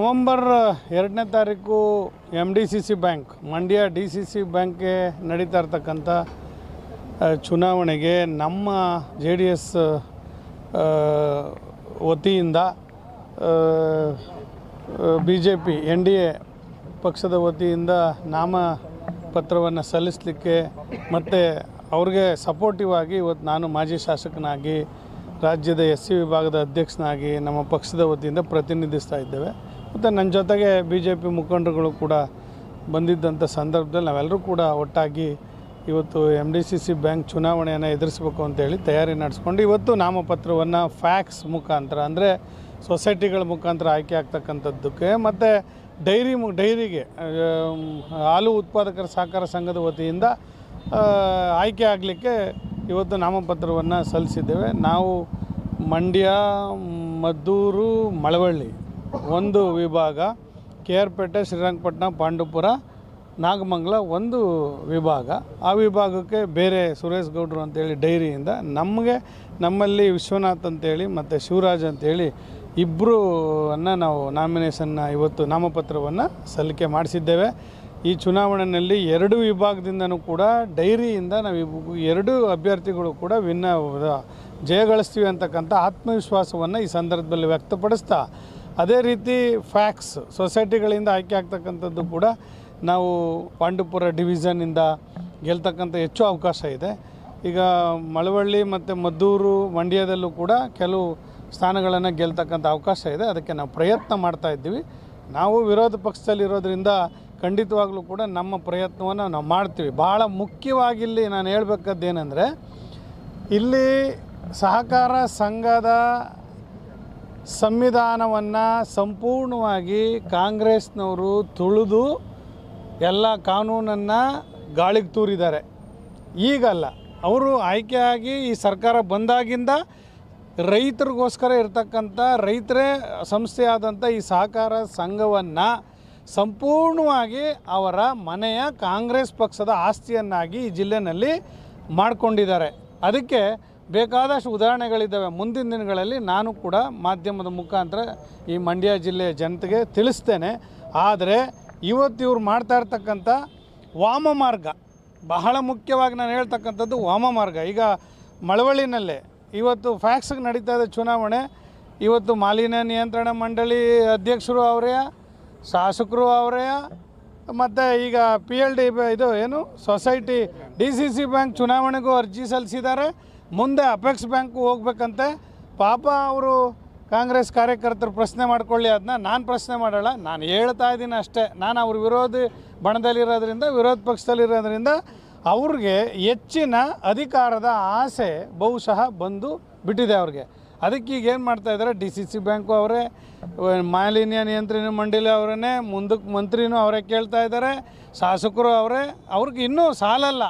November ಎರಡನೇ ತಾರೀಕು M D C C bank Mandya D C C ಬ್ಯಾಂಕ್ಗೆ ನಡೀತಾ ಇರ್ತಕ್ಕಂಥ ಚುನಾವಣೆಗೆ ನಮ್ಮ ಜೆ ಡಿ ಎಸ್ ವತಿಯಿಂದ B J P N D A ಪಕ್ಷದ ವತಿಯಿಂದ ನಾಮಪತ್ರವನ್ನು ಸಲ್ಲಿಸಲಿಕ್ಕೆ ಮತ್ತು ಅವ್ರಿಗೆ ಸಪೋರ್ಟಿವ್ ಆಗಿ ಇವತ್ತು ನಾನು ಮಾಜಿ ಶಾಸಕನಾಗಿ, ರಾಜ್ಯದ ಎಸ್ ಸಿ ವಿಭಾಗದ ಅಧ್ಯಕ್ಷನಾಗಿ ನಮ್ಮ ಪಕ್ಷದ ವತಿಯಿಂದ ಪ್ರತಿನಿಧಿಸ್ತಾ ಇದ್ದೇವೆ. ಮತ್ತು ನನ್ನ ಜೊತೆಗೆ ಬಿ ಜೆ ಪಿ ಮುಖಂಡರುಗಳು ಕೂಡ ಬಂದಿದ್ದಂಥ ಸಂದರ್ಭದಲ್ಲಿ ನಾವೆಲ್ಲರೂ ಕೂಡ ಒಟ್ಟಾಗಿ ಇವತ್ತು M D C C bank ಚುನಾವಣೆಯನ್ನು ಎದುರಿಸಬೇಕು ಅಂತೇಳಿ ತಯಾರಿ ನಡೆಸ್ಕೊಂಡು ಇವತ್ತು ನಾಮಪತ್ರವನ್ನು ಫ್ಯಾಕ್ಸ್ ಮುಖಾಂತರ, ಅಂದರೆ ಸೊಸೈಟಿಗಳ ಮುಖಾಂತರ ಆಯ್ಕೆ ಆಗ್ತಕ್ಕಂಥದ್ದಕ್ಕೆ, ಮತ್ತು ಡೈರಿ ಮು, ಡೈರಿಗೆ ಹಾಲು ಉತ್ಪಾದಕರ ಸಹಕಾರ ಸಂಘದ ವತಿಯಿಂದ ಆಯ್ಕೆ ಆಗಲಿಕ್ಕೆ ಇವತ್ತು ನಾಮಪತ್ರವನ್ನು ಸಲ್ಲಿಸಿದ್ದೇವೆ. ನಾವು ಮಂಡ್ಯ ಮದ್ದೂರು, ಮಳವಳ್ಳಿ ಒಂದು ವಿಭಾಗ ಕೆ ಆರ್ ಪೇಟೆ ಶ್ರೀರಂಗಪಟ್ಟಣ, ಪಾಂಡುಪುರ, ನಾಗಮಂಗಲ ಒಂದು ವಿಭಾಗ. ಆ ವಿಭಾಗಕ್ಕೆ ಬೇರೆ ಸುರೇಶ್ ಗೌಡ್ರು ಅಂತೇಳಿ ಡೈರಿಯಿಂದ ನಮಗೆ ನಮ್ಮಲ್ಲಿ ವಿಶ್ವನಾಥ್ ಅಂತೇಳಿ ಮತ್ತು ಶಿವರಾಜ್ ಅಂತೇಳಿ ಇಬ್ಬರು ಅನ್ನ ನಾವು ನಾಮಿನೇಷನ್ನ ಇವತ್ತು ನಾಮಪತ್ರವನ್ನು ಸಲ್ಲಿಕೆ ಮಾಡಿಸಿದ್ದೇವೆ. ಈ ಚುನಾವಣೆಯಲ್ಲಿ ಎರಡು ವಿಭಾಗದಿಂದನೂ ಕೂಡ ಡೈರಿಯಿಂದ ನಾವು ಎರಡು ಅಭ್ಯರ್ಥಿಗಳು ಕೂಡ ವಿನ್ನ ಜಯಗಳಿಸ್ತೀವಿ ಅಂತಕ್ಕಂಥ ಆತ್ಮವಿಶ್ವಾಸವನ್ನು ಈ ಸಂದರ್ಭದಲ್ಲಿ ವ್ಯಕ್ತಪಡಿಸ್ತಾ ಅದೇ ರೀತಿ ಫ್ಯಾಕ್ಸ್ ಸೊಸೈಟಿಗಳಿಂದ ಆಯ್ಕೆ ಆಗ್ತಕ್ಕಂಥದ್ದು ಕೂಡ ನಾವು ಪಾಂಡುಪುರ ಡಿವಿಷನಿಂದ ಗೆಲ್ತಕ್ಕಂಥ ಹೆಚ್ಚು ಅವಕಾಶ ಇದೆ. ಈಗ ಮಳವಳ್ಳಿ ಮತ್ತು ಮದ್ದೂರು ಮಂಡ್ಯದಲ್ಲೂ ಕೂಡ ಕೆಲವು ಸ್ಥಾನಗಳನ್ನು ಗೆಲ್ತಕ್ಕಂಥ ಅವಕಾಶ ಇದೆ. ಅದಕ್ಕೆ ನಾವು ಪ್ರಯತ್ನ ಮಾಡ್ತಾ ಇದ್ದೀವಿ. ನಾವು ವಿರೋಧ ಪಕ್ಷದಲ್ಲಿರೋದ್ರಿಂದ ಖಂಡಿತವಾಗಲೂ ಕೂಡ ನಮ್ಮ ಪ್ರಯತ್ನವನ್ನು ನಾವು ಮಾಡ್ತೀವಿ. ಭಾಳ ಮುಖ್ಯವಾಗಿ ಇಲ್ಲಿ ನಾನು ಹೇಳ್ಬೇಕಾದ್ದೇನೆಂದರೆ, ಇಲ್ಲಿ ಸಹಕಾರ ಸಂಘದ ಸಂವಿಧಾನವನ್ನು ಸಂಪೂರ್ಣವಾಗಿ ಕಾಂಗ್ರೆಸ್ನವರು ತುಳಿದು ಎಲ್ಲ ಕಾನೂನನ್ನು ಗಾಳಿಗೆ ತೂರಿದ್ದಾರೆ. ಈಗಲ್ಲ, ಅವರು ಆಯ್ಕೆಯಾಗಿ ಈ ಸರ್ಕಾರ ಬಂದಾಗಿಂದ ರೈತರಿಗೋಸ್ಕರ ಇರತಕ್ಕಂಥ ರೈತರೇ ಸಂಸ್ಥೆಯಾದಂಥ ಈ ಸಹಕಾರ ಸಂಘವನ್ನು ಸಂಪೂರ್ಣವಾಗಿ ಅವರ ಮನೆಯ ಕಾಂಗ್ರೆಸ್ ಪಕ್ಷದ ಆಸ್ತಿಯನ್ನಾಗಿ ಈ ಜಿಲ್ಲೆನಲ್ಲಿ ಮಾಡಿಕೊಂಡಿದ್ದಾರೆ. ಅದಕ್ಕೆ ಬೇಕಾದಷ್ಟು ಉದಾಹರಣೆಗಳಿದ್ದಾವೆ. ಮುಂದಿನ ದಿನಗಳಲ್ಲಿ ನಾನು ಕೂಡ ಮಾಧ್ಯಮದ ಮುಖಾಂತರ ಈ ಮಂಡ್ಯ ಜಿಲ್ಲೆಯ ಜನತೆಗೆ ತಿಳಿಸ್ತೇನೆ. ಆದರೆ ಇವತ್ತು ಇವ್ರು ಮಾಡ್ತಾ ಇರ್ತಕ್ಕಂಥ ವಾಮ ಮಾರ್ಗ, ಬಹಳ ಮುಖ್ಯವಾಗಿ ನಾನು ಹೇಳ್ತಕ್ಕಂಥದ್ದು ವಾಮ ಮಾರ್ಗ. ಈಗ ಮಳವಳ್ಳಿನಲ್ಲೇ ಇವತ್ತು ಫ್ಯಾಕ್ಸ್ಗೆ ನಡೀತಾ ಇದೆ ಚುನಾವಣೆ. ಇವತ್ತು ಮಾಲಿನ್ಯ ನಿಯಂತ್ರಣ ಮಂಡಳಿ ಅಧ್ಯಕ್ಷರು ಅವರೇ, ಶಾಸಕರು ಅವರೇ, ಮತ್ತು ಈಗ ಪಿ ಎಲ್ ಡಿ ಇದು ಏನು society D C C bank ಚುನಾವಣೆಗೂ ಅರ್ಜಿ ಸಲ್ಲಿಸಿದ್ದಾರೆ. ಮುಂದೆ ಅಪೆಕ್ಸ್ ಬ್ಯಾಂಕು ಹೋಗ್ಬೇಕಂತೆ. ಪಾಪ ಅವರು ಕಾಂಗ್ರೆಸ್ ಕಾರ್ಯಕರ್ತರು ಪ್ರಶ್ನೆ ಮಾಡ್ಕೊಳ್ಳಿ ಅದನ್ನ ನಾನು ಪ್ರಶ್ನೆ ಮಾಡೋಲ್ಲ, ನಾನು ಹೇಳ್ತಾ ಇದ್ದೀನಿ ಅಷ್ಟೇ. ನಾನು ಅವ್ರ ವಿರೋಧಿ ಬಣದಲ್ಲಿರೋದ್ರಿಂದ, ವಿರೋಧ ಪಕ್ಷದಲ್ಲಿರೋದ್ರಿಂದ ಅವ್ರಿಗೆ ಹೆಚ್ಚಿನ ಅಧಿಕಾರದ ಆಸೆ ಬಹುಶಃ ಬಂದು ಬಿಟ್ಟಿದೆ ಅವ್ರಿಗೆ. ಅದಕ್ಕೆ ಈಗ ಏನು ಮಾಡ್ತಾ ಇದ್ದಾರೆ ಡಿ ಸಿ ಸಿ ಬ್ಯಾಂಕು ಅವರೇ, ಮಾಲಿನ್ಯ ನಿಯಂತ್ರಣ ಮಂಡಳಿ ಅವರನ್ನೇ ಮುಂದಕ್ಕೆ ಮಂತ್ರಿನೂ ಅವರೇ ಕೇಳ್ತಾ ಇದ್ದಾರೆ ಶಾಸಕರು ಅವರೇ, ಅವ್ರಿಗೆ ಇನ್ನೂ ಸಾಲಲ್ಲ.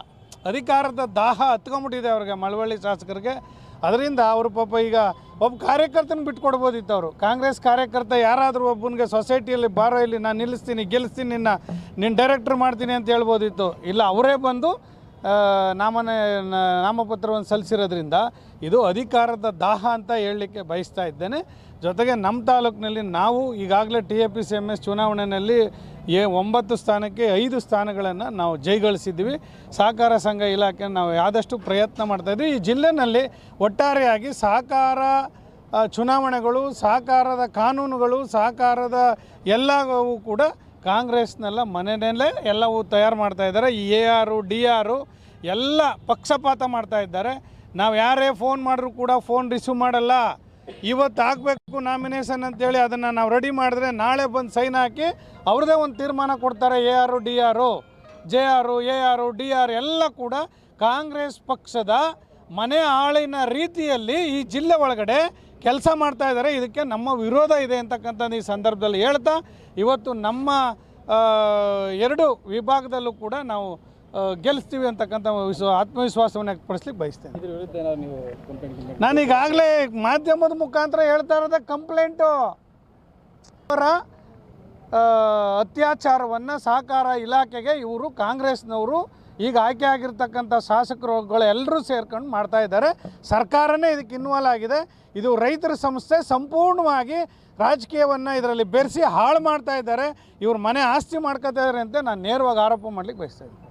ಅಧಿಕಾರದ ದಾಹ ಹತ್ಕೊಂಡ್ಬಿಟ್ಟಿದೆ ಅವ್ರಿಗೆ ಮಳವಳ್ಳಿ ಶಾಸಕರಿಗೆ. ಅದರಿಂದ ಅವರು ಪಾಪ ಈಗ ಒಬ್ಬ ಕಾರ್ಯಕರ್ತನ ಬಿಟ್ಕೊಡ್ಬೋದಿತ್ತು ಅವರು ಕಾಂಗ್ರೆಸ್ ಕಾರ್ಯಕರ್ತ ಯಾರಾದರೂ ಒಬ್ಬನಿಗೆ ಸೊಸೈಟಿಯಲ್ಲಿ ಬಾರೋ, ಇಲ್ಲಿ ನಾನು ನಿಲ್ಲಿಸ್ತೀನಿ, ಗೆಲ್ಲಿಸ್ತೀನಿ, ನಿನ್ನ ನಿನ್ನ ಡೈರೆಕ್ಟ್ರ್ ಮಾಡ್ತೀನಿ ಅಂತ ಹೇಳ್ಬೋದಿತ್ತು. ಇಲ್ಲ, ಅವರೇ ಬಂದು ನಾಮನೆ ನಾಮಪತ್ರವನ್ನು ಸಲ್ಲಿಸಿರೋದ್ರಿಂದ ಇದು ಅಧಿಕಾರದ ದಾಹ ಅಂತ ಹೇಳಲಿಕ್ಕೆ ಬಯಸ್ತಾ ಇದ್ದೇನೆ. ಜೊತೆಗೆ ನಮ್ಮ ತಾಲೂಕಿನಲ್ಲಿ ನಾವು ಈಗಾಗಲೇ T A P C M S ಚುನಾವಣೆಯಲ್ಲಿ ಏ ಒಂಬತ್ತು ಸ್ಥಾನಕ್ಕೆ ಐದು ಸ್ಥಾನಗಳನ್ನು ನಾವು ಜೈಗಳಿಸಿದ್ವಿ ಸಹಕಾರ ಸಂಘ ಇಲಾಖೆ ನಾವು ಆದಷ್ಟು ಪ್ರಯತ್ನ ಮಾಡ್ತಾಯಿದ್ವಿ ಈ ಜಿಲ್ಲೆನಲ್ಲಿ ಒಟ್ಟಾರೆಯಾಗಿ ಸಹಕಾರ ಚುನಾವಣೆಗಳು, ಸಹಕಾರದ ಕಾನೂನುಗಳು, ಸಹಕಾರದ ಎಲ್ಲವೂ ಕೂಡ ಕಾಂಗ್ರೆಸ್ನೆಲ್ಲ ಮನೆಯಲ್ಲೇ ಎಲ್ಲವೂ ತಯಾರು ಮಾಡ್ತಾ ಇದ್ದಾರೆ. ಈ ಎ ಆರು, ಡಿ ಆರು ಎಲ್ಲ ಪಕ್ಷಪಾತ ಮಾಡ್ತಾ ಇದ್ದಾರೆ. ನಾವು ಯಾರೇ ಫೋನ್ ಮಾಡಿದ್ರು ಕೂಡ ಫೋನ್ ರಿಸೀವ್ ಮಾಡಲ್ಲ. ಇವತ್ತು ಹಾಕಬೇಕು ನಾಮಿನೇಷನ್ ಅಂತೇಳಿ ಅದನ್ನು ನಾವು ರೆಡಿ ಮಾಡಿದ್ರೆ ನಾಳೆ ಬಂದು ಸೈನ್ ಹಾಕಿ ಅವ್ರದ್ದೇ ಒಂದು ತೀರ್ಮಾನ ಕೊಡ್ತಾರೆ ಎ ಆರು ಡಿ ಆರು ಜೆ ಆರು ಎ ಆರು ಡಿ ಆರ್ ಎಲ್ಲ ಕೂಡ ಕಾಂಗ್ರೆಸ್ ಪಕ್ಷದ ಮನೆ ಆಳಿನ ರೀತಿಯಲ್ಲಿ ಈ ಜಿಲ್ಲೆ ಒಳಗಡೆ ಕೆಲಸ ಮಾಡ್ತಾ ಇದ್ದಾರೆ. ಇದಕ್ಕೆ ನಮ್ಮ ವಿರೋಧ ಇದೆ ಅಂತಕ್ಕಂಥದ್ದು ಈ ಸಂದರ್ಭದಲ್ಲಿ ಹೇಳ್ತಾ, ಇವತ್ತು ನಮ್ಮ ಎರಡು ವಿಭಾಗದಲ್ಲೂ ಕೂಡ ನಾವು ಗೆಲ್ಲಿಸ್ತೀವಿ ಅಂತಕ್ಕಂಥ ವಿಶ್ವ ಆತ್ಮವಿಶ್ವಾಸವನ್ನು ವ್ಯಕ್ತಪಡಿಸ್ಲಿಕ್ಕೆ ಬಯಸ್ತೇನೆ. ಇದ್ರ ವಿರುದ್ಧ ಏನಾದ್ರು ನೀವು ಕಂಪ್ಲೇಂಟ್ ನಾನು ಈಗಾಗಲೇ ಮಾಧ್ಯಮದ ಮುಖಾಂತರ ಹೇಳ್ತಾ ಇರೋದೇ ಕಂಪ್ಲೇಂಟು ಅವರ ಅತ್ಯಾಚಾರವನ್ನು ಸಹಕಾರ ಇಲಾಖೆಗೆ ಇವರು ಕಾಂಗ್ರೆಸ್ನವರು ಈಗ ಆಯ್ಕೆ ಆಗಿರ್ತಕ್ಕಂಥ ಶಾಸಕರುಗಳೆಲ್ಲರೂ ಸೇರ್ಕೊಂಡು ಮಾಡ್ತಾ ಇದ್ದಾರೆ. ಸರ್ಕಾರನೇ ಇದಕ್ಕೆ ಇನ್ವಾಲ್ವ್ ಆಗಿದೆ. ಇದು ರೈತರ ಸಂಸ್ಥೆ ಸಂಪೂರ್ಣವಾಗಿ ರಾಜಕೀಯವನ್ನು ಇದರಲ್ಲಿ ಬೆರೆಸಿ ಹಾಳು ಮಾಡ್ತಾ ಇದ್ದಾರೆ. ಇವ್ರ ಮನೆ ಆಸ್ತಿ ಮಾಡ್ಕೋತಾ ಇದ್ದಾರೆ ಅಂತ ನಾನು ನೇರವಾಗಿ ಆರೋಪ ಮಾಡ್ಲಿಕ್ಕೆ ಬಯಸ್ತಾ ಇದ್ದೀನಿ